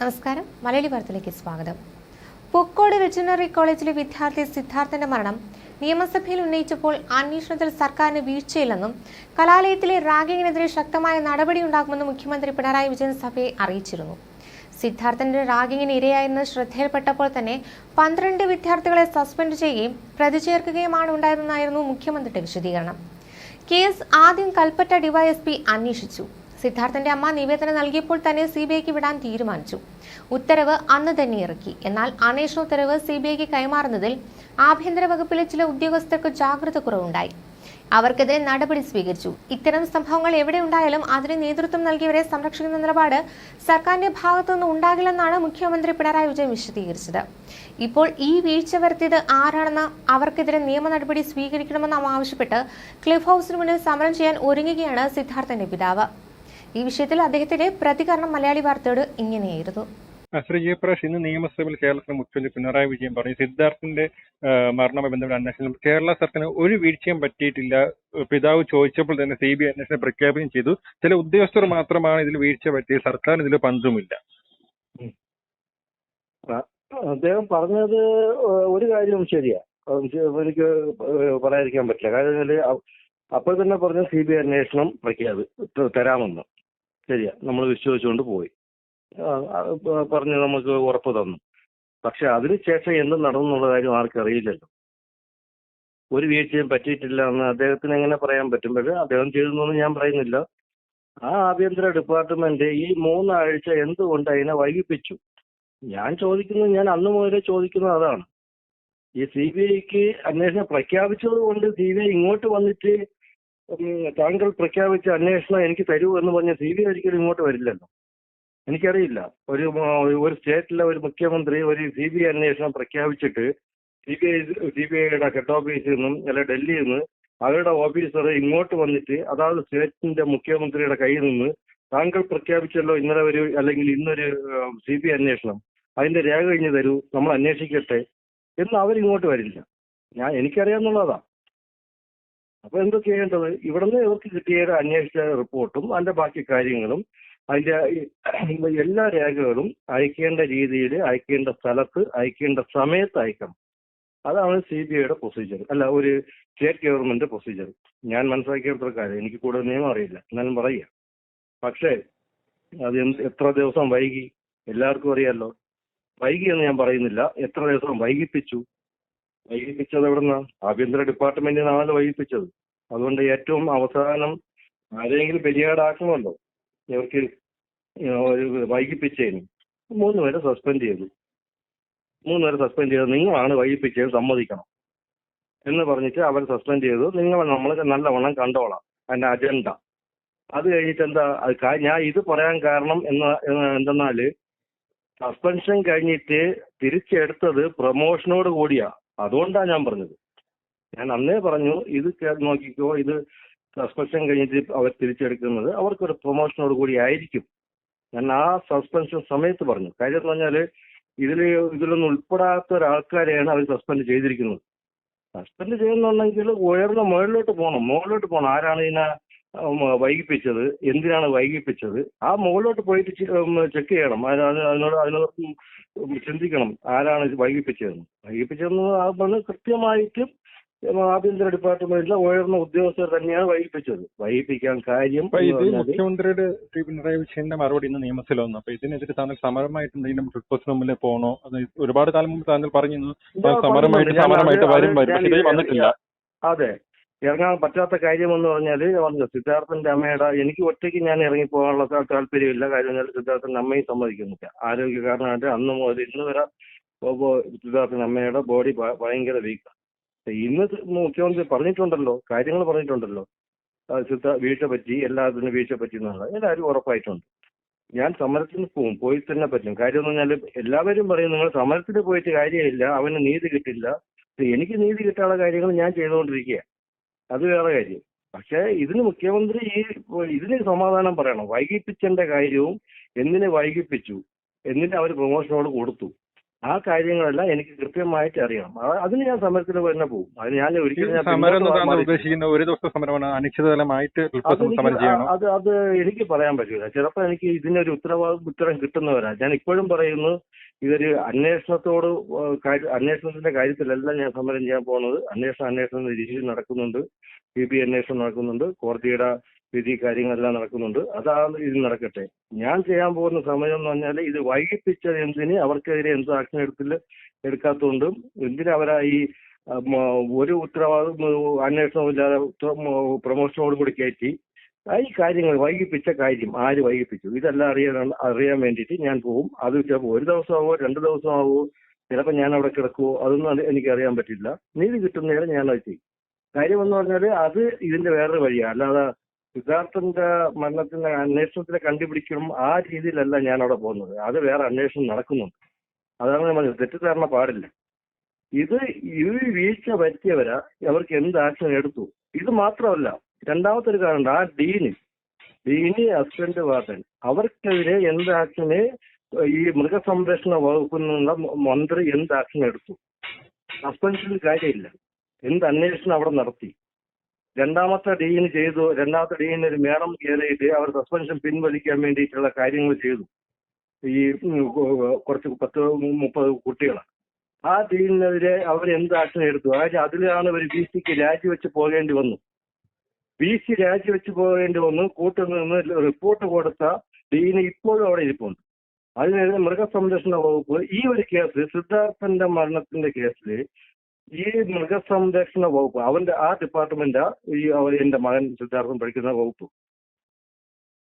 നമസ്കാരം. മലയാളി വാർത്തയിലേക്ക് സ്വാഗതം. പൂക്കോട് വെറ്റിനറി കോളേജിലെ വിദ്യാർത്ഥി സിദ്ധാർത്ഥന്റെ മരണം നിയമസഭയിൽ ഉന്നയിച്ചപ്പോൾ അന്വേഷണത്തിൽ സർക്കാരിന് വീഴ്ചയില്ലെന്നും കലാലയത്തിലെ റാഗിങ്ങിനെതിരെ ശക്തമായ നടപടിയുണ്ടാകുമെന്നും മുഖ്യമന്ത്രി പിണറായി വിജയൻ സഭയെ അറിയിച്ചിരുന്നു. സിദ്ധാർത്ഥന്റെ റാഗിങ്ങിന് ഇരയായെന്ന് ശ്രദ്ധയിൽപ്പെട്ടപ്പോൾ തന്നെ പന്ത്രണ്ട് വിദ്യാർത്ഥികളെ സസ്പെൻഡ് ചെയ്യുകയും പ്രതി ചേർക്കുകയുമാണ് ഉണ്ടായതെന്നായിരുന്നു മുഖ്യമന്ത്രിയുടെ വിശദീകരണം. കേസ് ആദ്യം കൽപ്പറ്റ ഡിവൈഎസ്പി അന്വേഷിച്ചു. സിദ്ധാർത്ഥന്റെ അമ്മ നിവേദനം നൽകിയപ്പോൾ തന്നെ സി ബി ഐക്ക് വിടാൻ തീരുമാനിച്ചു. ഉത്തരവ് അന്ന് തന്നെ ഇറക്കി. എന്നാൽ അന്വേഷണ ഉത്തരവ് സി ബി ഐക്ക് കൈമാറുന്നതിൽ ആഭ്യന്തര വകുപ്പിലെ ചില ഉദ്യോഗസ്ഥർക്ക് ജാഗ്രത കുറവുണ്ടായി. അവർക്കെതിരെ നടപടി സ്വീകരിച്ചു. ഇത്തരം സംഭവങ്ങൾ എവിടെ ഉണ്ടായാലും അതിന് നേതൃത്വം നൽകിയവരെ സംരക്ഷിക്കുന്ന നിലപാട് സർക്കാരിന്റെ ഭാഗത്തുനിന്ന് ഉണ്ടാകില്ലെന്നാണ് മുഖ്യമന്ത്രി പിണറായി വിജയൻ വിശദീകരിച്ചത്. ഇപ്പോൾ ഈ വീഴ്ച വരുത്തിയത് ആരാണെന്ന് അവർക്കെതിരെ നിയമ നടപടി സ്വീകരിക്കണമെന്ന് ആവശ്യപ്പെട്ട് ക്ലിഫ് ഹൗസിന് മുന്നിൽ സമരം ചെയ്യാൻ ഒരുങ്ങുകയാണ് സിദ്ധാർത്ഥന്റെ പിതാവ്. ഈ വിഷയത്തിൽ അദ്ദേഹത്തിന്റെ പ്രതികരണം മലയാളി വാർത്തയോട് ഇങ്ങനെയായിരുന്നു ശ്രീ ജയപ്രകാശ് ഇന്ന് നിയമസഭയിൽ കേരളത്തിന്റെ മുഖ്യമന്ത്രി പിണറായി വിജയൻ പറഞ്ഞു സിദ്ധാർത്ഥിന്റെ മരണമായി മരണവുമായി ബന്ധപ്പെട്ട അന്വേഷണം. കേരള സർക്കാരിന് ഒരു വീഴ്ചയും പറ്റിയിട്ടില്ല. പിതാവ് ചോദിച്ചപ്പോൾ തന്നെ സി ബി ഐ അന്വേഷണം പ്രഖ്യാപിക്കുകയും ചെയ്തു. ചില ഉദ്യോഗസ്ഥർ മാത്രമാണ് ഇതിൽ വീഴ്ച പറ്റിയത്. സർക്കാരിന് ഇതിൽ പങ്കുമില്ല. അദ്ദേഹം പറഞ്ഞത് ഒരു കാര്യം ശരിയാ. എനിക്ക് പറയാതിരിക്കാൻ പറ്റില്ല. കാര്യം അപ്പോൾ തന്നെ പറഞ്ഞു സി ബി ഐ അന്വേഷണം പ്രഖ്യാപി തരാമെന്ന്. ശരിയാ. നമ്മൾ വിശ്വസിച്ചുകൊണ്ട് പോയി. പറഞ്ഞ് നമുക്ക് ഉറപ്പ് തന്നു. പക്ഷെ അതിനുശേഷം എന്ത് എന്നുള്ള കാര്യം ആർക്കും അറിയില്ലല്ലോ. ഒരു വീഴ്ചയും പറ്റിയിട്ടില്ല എന്ന് അദ്ദേഹത്തിന് എങ്ങനെ പറയാൻ പറ്റും? പക്ഷേ അദ്ദേഹം ചെയ്തെന്നൊന്നും ഞാൻ പറയുന്നില്ല. ആ ആഭ്യന്തര ഡിപ്പാർട്ട്മെന്റ് ഈ മൂന്നാഴ്ച എന്തുകൊണ്ട് അതിനെ വൈകിപ്പിച്ചു? ഞാൻ ചോദിക്കുന്നത് ഞാൻ അന്ന് മുതലേ ചോദിക്കുന്നത് അതാണ്. ഈ സി ബി ഐക്ക് അന്വേഷണം പ്രഖ്യാപിച്ചത് കൊണ്ട് സി ബി ഐ ഇങ്ങോട്ട് വന്നിട്ട് താങ്കൾ പ്രഖ്യാപിച്ച അന്വേഷണം എനിക്ക് തരൂ എന്ന് പറഞ്ഞ സി ബി ഐ ഒരിക്കലും ഇങ്ങോട്ട് വരില്ലല്ലോ. എനിക്കറിയില്ല. ഒരു ഒരു സ്റ്റേറ്റിലെ ഒരു മുഖ്യമന്ത്രി ഒരു സി ബി ഐ അന്വേഷണം പ്രഖ്യാപിച്ചിട്ട് C B I C B ഐയുടെ ഹെഡ് ഓഫീസിൽ നിന്നും അല്ലെ ഡൽഹിയിൽ നിന്ന് അവരുടെ ഓഫീസർ ഇങ്ങോട്ട് വന്നിട്ട് അതാത് സ്റ്റേറ്റിന്റെ മുഖ്യമന്ത്രിയുടെ കയ്യിൽ നിന്ന് താങ്കൾ പ്രഖ്യാപിച്ചല്ലോ ഇന്നലെ ഒരു അല്ലെങ്കിൽ ഇന്നൊരു സി ബി ഐ അന്വേഷണം. അതിന്റെ രേഖ കഴിഞ്ഞ് തരൂ. നമ്മൾ അന്വേഷിക്കട്ടെ. എന്ന് അവരിങ്ങോട്ട് വരില്ല. ഞാൻ എനിക്കറിയാന്നുള്ളതാ. അപ്പൊ എന്താ ചെയ്യേണ്ടത്? ഇവിടുന്ന് ഇവർക്ക് കിട്ടിയ അന്വേഷിച്ച റിപ്പോർട്ടും അതിന്റെ ബാക്കി കാര്യങ്ങളും അതിന്റെ എല്ലാ രേഖകളും അയക്കേണ്ട രീതിയിൽ അയക്കേണ്ട സ്ഥലത്ത് അയക്കേണ്ട സമയത്ത് അയക്കണം. അതാണ് സി ബി ഐയുടെ പ്രൊസീജിയർ അല്ല ഒരു സ്റ്റേറ്റ് ഗവൺമെന്റ് പ്രൊസീജിയർ ഞാൻ മനസ്സിലാക്കിയെടുത്ത കാര്യം. എനിക്ക് കൂടുതൽ നിയമം അറിയില്ല. എന്നാലും പറയുക പക്ഷേ അത് എത്ര ദിവസം വൈകി? എല്ലാവർക്കും അറിയാമല്ലോ വൈകി എന്ന് ഞാൻ പറയുന്നില്ല. എത്ര ദിവസം വൈകിപ്പിച്ചു? വൈകിപ്പിച്ചത് എവിടുന്ന? ആഭ്യന്തര ഡിപ്പാർട്ട്മെന്റിൽ നിന്നാണല്ലോ വൈകിപ്പിച്ചത്. അതുകൊണ്ട് ഏറ്റവും അവസാനം ആരെങ്കിലും ബലിയാടാക്കണമല്ലോ ഇവർക്ക് വൈകിപ്പിച്ചതിന്. മൂന്ന് പേരെ സസ്പെൻഡ് ചെയ്തു. മൂന്ന് പേരെ സസ്പെൻഡ് ചെയ്ത്. നിങ്ങളാണ് വൈകിപ്പിച്ചത് സമ്മതിക്കണം എന്ന് പറഞ്ഞിട്ട് അവർ സസ്പെൻഡ് ചെയ്തു. നിങ്ങൾ നമ്മൾ നല്ലവണ്ണം കണ്ടോളാം. അതിന്റെ അജണ്ട. അത് കഴിഞ്ഞിട്ട് എന്താ? ഞാൻ ഇത് പറയാൻ കാരണം എന്ന് എന്തെന്നാൽ സസ്പെൻഷൻ കഴിഞ്ഞിട്ട് തിരിച്ചെടുത്തത് പ്രൊമോഷനോട് കൂടിയാ. അതുകൊണ്ടാണ് ഞാൻ പറഞ്ഞത്. ഞാൻ അന്നേ പറഞ്ഞു ഇത് നോക്കിക്കോ ഇത് സസ്പെൻഷൻ കഴിഞ്ഞിട്ട് അവർ തിരിച്ചെടുക്കുന്നത് അവർക്കൊരു പ്രൊമോഷനോട് കൂടി ആയിരിക്കും. ഞാൻ ആ സസ്പെൻഷൻ സമയത്ത് പറഞ്ഞു. കാര്യം എന്ന് പറഞ്ഞാൽ ഇതിൽ ഇതിലൊന്നും ഉൾപ്പെടാത്ത ഒരാൾക്കാരെയാണ് അവർ സസ്പെൻഡ് ചെയ്തിരിക്കുന്നത്. സസ്പെൻഡ് ചെയ്യുന്നുണ്ടെങ്കിൽ ഉയർന്ന മുകളിലോട്ട് പോകണം. മുകളിലോട്ട് പോകണം. ആരാണ് ഇതിനെ വൈകിപ്പിച്ചത്. എന്തിനാണ് വൈകിപ്പിച്ചത്? ആ മുകളിലോട്ട് പോയിട്ട് ചെക്ക് ചെയ്യണം. അത് അത് അതിനോട് അതിനോട് ചിന്തിക്കണം. ആരാണ് വൈകിപ്പിച്ചതെന്ന്. വൈകിപ്പിച്ചതെന്ന് ആ പറഞ്ഞ് കൃത്യമായിട്ട് ആഭ്യന്തര ഡിപ്പാർട്ട്മെന്റിലെ ഉയർന്ന ഉദ്യോഗസ്ഥർ തന്നെയാണ് വൈകിപ്പിച്ചത്. വൈകിപ്പിക്കാൻ കാര്യം മുഖ്യമന്ത്രിയുടെ ശ്രീ പിണറായി വിജയന്റെ മറുപടി ഇന്ന് നിയമസഭയിൽ വന്നു അപ്പൊ ഇതിനെതിരെ താങ്കൾ സമരമായിട്ട് എന്തെങ്കിലും റിപ്പോർട്ടിന് മുമ്പിൽ പോകണോ അത് ഒരുപാട് കാലം മുമ്പ് താങ്കൾ പറഞ്ഞിരുന്നു. സമരമായിട്ട് സമരമായിട്ട് വരും വരും. പക്ഷെ വന്നിട്ടില്ല. അതെ. ഇറങ്ങാൻ പറ്റാത്ത കാര്യം എന്ന് പറഞ്ഞാൽ പറഞ്ഞു സിദ്ധാർത്ഥന്റെ അമ്മയുടെ എനിക്ക് ഒറ്റയ്ക്ക് ഞാൻ ഇറങ്ങി പോകാനുള്ള താ- താല്പര്യമില്ല. കാര്യം എന്നാൽ സിദ്ധാർത്ഥന്റെ അമ്മയും സമ്മതിക്കുന്നില്ല. ആരോഗ്യ കാരണമായിട്ട് അന്ന് മുതൽ ഇന്ന് വരെ സിദ്ധാർത്ഥന്റെ അമ്മയുടെ ബോഡി ഭയങ്കര വീക്കാണ് ഇന്ന് മുഖ്യമന്ത്രി പറഞ്ഞിട്ടുണ്ടല്ലോ കാര്യങ്ങൾ പറഞ്ഞിട്ടുണ്ടല്ലോ. സിദ്ധ വീഴ്ച പറ്റി എല്ലാത്തിനും വീഴ്ച പറ്റി എന്നുള്ളത് എല്ലാവരും ഉറപ്പായിട്ടുണ്ട്. ഞാൻ സമരത്തിന് പോകും പോയി തന്നെ പറ്റും. കാര്യം എന്ന് പറഞ്ഞാൽ എല്ലാവരും പറയും നിങ്ങൾ സമരത്തിന് പോയിട്ട് കാര്യമില്ല അവന് നീതി കിട്ടില്ല. എനിക്ക് നീതി കിട്ടാനുള്ള കാര്യങ്ങൾ ഞാൻ ചെയ്തുകൊണ്ടിരിക്കുക അത് വേറെ കാര്യം. പക്ഷേ ഇതിന് മുഖ്യമന്ത്രി ഈ ഇതിന് സമാധാനം പറയണം. വൈകിപ്പിച്ചതിന്റെ കാര്യവും എന്തിനെ വൈകിപ്പിച്ചു എന്തിനെ അവർ പ്രൊമോഷനോട് കൊടുത്തു ആ കാര്യങ്ങളെല്ലാം എനിക്ക് കൃത്യമായിട്ട് അറിയണം. ആ- അതിന് ഞാൻ സമരത്തിൽ തന്നെ പോകും. അത് ഞാൻ ഒരിക്കലും ഉദ്ദേശിക്കുന്ന ഒരു ദിവസത്തെ സമരമാണ്. അനിശ്ചിതകാലമായിട്ട് അത് അത് എനിക്ക് പറയാൻ പറ്റില്ല ചിലപ്പോൾ എനിക്ക് ഇതിനൊരു ഉത്തരവാദിത്വം ഉത്തരം കിട്ടുന്നവരാ. ഞാൻ ഇപ്പോഴും പറയുന്നു ഇതൊരു അന്വേഷണത്തോട് അന്വേഷണത്തിന്റെ കാര്യത്തിലല്ല ഞാൻ സമരം ചെയ്യാൻ പോകുന്നത്. അന്വേഷണം അന്വേഷണ രീതിയിൽ നടക്കുന്നുണ്ട്. സി ബി അന്വേഷണം നടക്കുന്നുണ്ട്. കോടതിയുടെ വിധി കാര്യങ്ങളെല്ലാം നടക്കുന്നുണ്ട്. അതാണ് ഇത് നടക്കട്ടെ. ഞാൻ ചെയ്യാൻ പോകുന്ന സമയം എന്ന് പറഞ്ഞാൽ ഇത് വൈകിപ്പിച്ചത് എന്തിന്? അവർക്കെതിരെ എന്ത് ആക്ഷൻ എടുത്തില്ല എടുക്കാത്തതുകൊണ്ടും എന്തിനാ അവരാ ഈ ഒരു ഉത്തരവാദിത്വം അന്വേഷണമില്ലാതെ പ്രൊമോഷനോട് കൂടി കയറ്റി ഈ കാര്യങ്ങൾ വൈകിപ്പിച്ച കാര്യം ആര് വൈകിപ്പിച്ചു? ഇതെല്ലാം അറിയാൻ അറിയാൻ വേണ്ടിയിട്ട് ഞാൻ പോകും അത് ചിലപ്പോൾ ഒരു ദിവസമാവോ രണ്ട് ദിവസമാവോ ചിലപ്പോൾ ഞാൻ അവിടെ കിടക്കുവോ അതൊന്നും എനിക്ക് അറിയാൻ പറ്റില്ല. നീതി കിട്ടുന്നേരം ഞാൻ അത് ചെയ്യും. കാര്യം എന്ന് പറഞ്ഞാൽ അത് ഇതിന്റെ വേറൊരു വഴിയാണ്. അല്ലാതെ സിദ്ധാർത്ഥന്റെ മരണത്തിന്റെ അന്വേഷണത്തിനെ കണ്ടുപിടിക്കണം ആ രീതിയിലല്ല ഞാൻ അവിടെ പോകുന്നത്. അത് വേറെ അന്വേഷണം നടക്കുന്നുണ്ട്. അതാണ് പറഞ്ഞത്. തെറ്റിദ്ധാരണ പാടില്ല. ഇത് ഈ വീഴ്ച പറ്റിയവരാ അവർക്ക് എന്ത് ആക്ഷൻ എടുത്തു? ഇത് മാത്രമല്ല രണ്ടാമത്തെ ഒരു കാരണം ആ ഡീന്. ഡീന് അസിസ്റ്റന്റ് വാർഡൻ അവർക്കെതിരെ എന്ത് ആക്ഷന് ഈ മൃഗസംരക്ഷണ വകുപ്പിൽ നിന്നുള്ള മന്ത്രി എന്ത് ആക്ഷൻ എടുത്തു? സസ്പെൻഷനിൽ കാര്യമില്ല. എന്ത് അന്വേഷണം അവിടെ നടത്തി? രണ്ടാമത്തെ ഡീന് ചെയ്തു. രണ്ടാമത്തെ ഡീന് ഒരു മേളം കയറിയിട്ട് അവർ സസ്പെൻഷൻ പിൻവലിക്കാൻ വേണ്ടിയിട്ടുള്ള കാര്യങ്ങൾ ചെയ്തു. ഈ കുറച്ച് പത്ത് മുപ്പത് കുട്ടികളെ ആ ഡീലിനെതിരെ അവർ എന്ത് ആക്ഷൻ എടുത്തു? അതിലാണ് ഒരു ബി സിക്ക് രാജിവെച്ച് പോകേണ്ടി വന്നു. ബി സി രാജിവെച്ചു പോകേണ്ടി വന്നു. കൂട്ടിൽ നിന്ന് റിപ്പോർട്ട് കൊടുത്ത ഡീന് ഇപ്പോഴും അവിടെ ഇരിപ്പുണ്ട്. അതിനെതിരെ മൃഗസംരക്ഷണ വകുപ്പ് ഈ ഒരു കേസ് സിദ്ധാർത്ഥന്റെ മരണത്തിന്റെ കേസിൽ ഈ മൃഗസംരക്ഷണ വകുപ്പ് അവന്റെ ആ ഡിപ്പാർട്ട്മെന്റ് ഈ അവർ എന്റെ മകൻ സിദ്ധാർത്ഥൻ പഠിക്കുന്ന വകുപ്പ്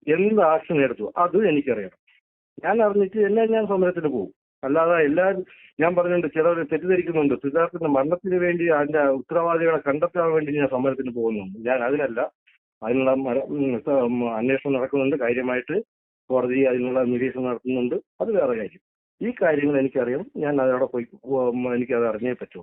എന്ത് ആക്ഷൻ എടുത്തു? അത് എനിക്കറിയണം. ഞാൻ അറിഞ്ഞിട്ട് എന്നെ ഞാൻ സമരത്തിന് പോകും. അല്ലാതെ എല്ലാവരും ഞാൻ പറഞ്ഞിട്ടുണ്ട് ചിലർ തെറ്റിദ്ധരിക്കുന്നുണ്ട്. സിദ്ധാർത്ഥന്റെ മരണത്തിന് വേണ്ടി അതിന്റെ ഉത്തരവാദികളെ കണ്ടെത്താൻ വേണ്ടി ഞാൻ സമരത്തിന് പോകുന്നുണ്ട്. ഞാൻ അതിനല്ല അതിനുള്ള അന്വേഷണം നടക്കുന്നുണ്ട്. കാര്യമായിട്ട് കോടതി അതിനുള്ള നിരീക്ഷണം നടത്തുന്നുണ്ട്. അത് വേറെ കാര്യം. ഈ കാര്യങ്ങൾ എനിക്കറിയാം ഞാൻ അതവിടെ പോയി എനിക്കത് അറിഞ്ഞേ പറ്റൂ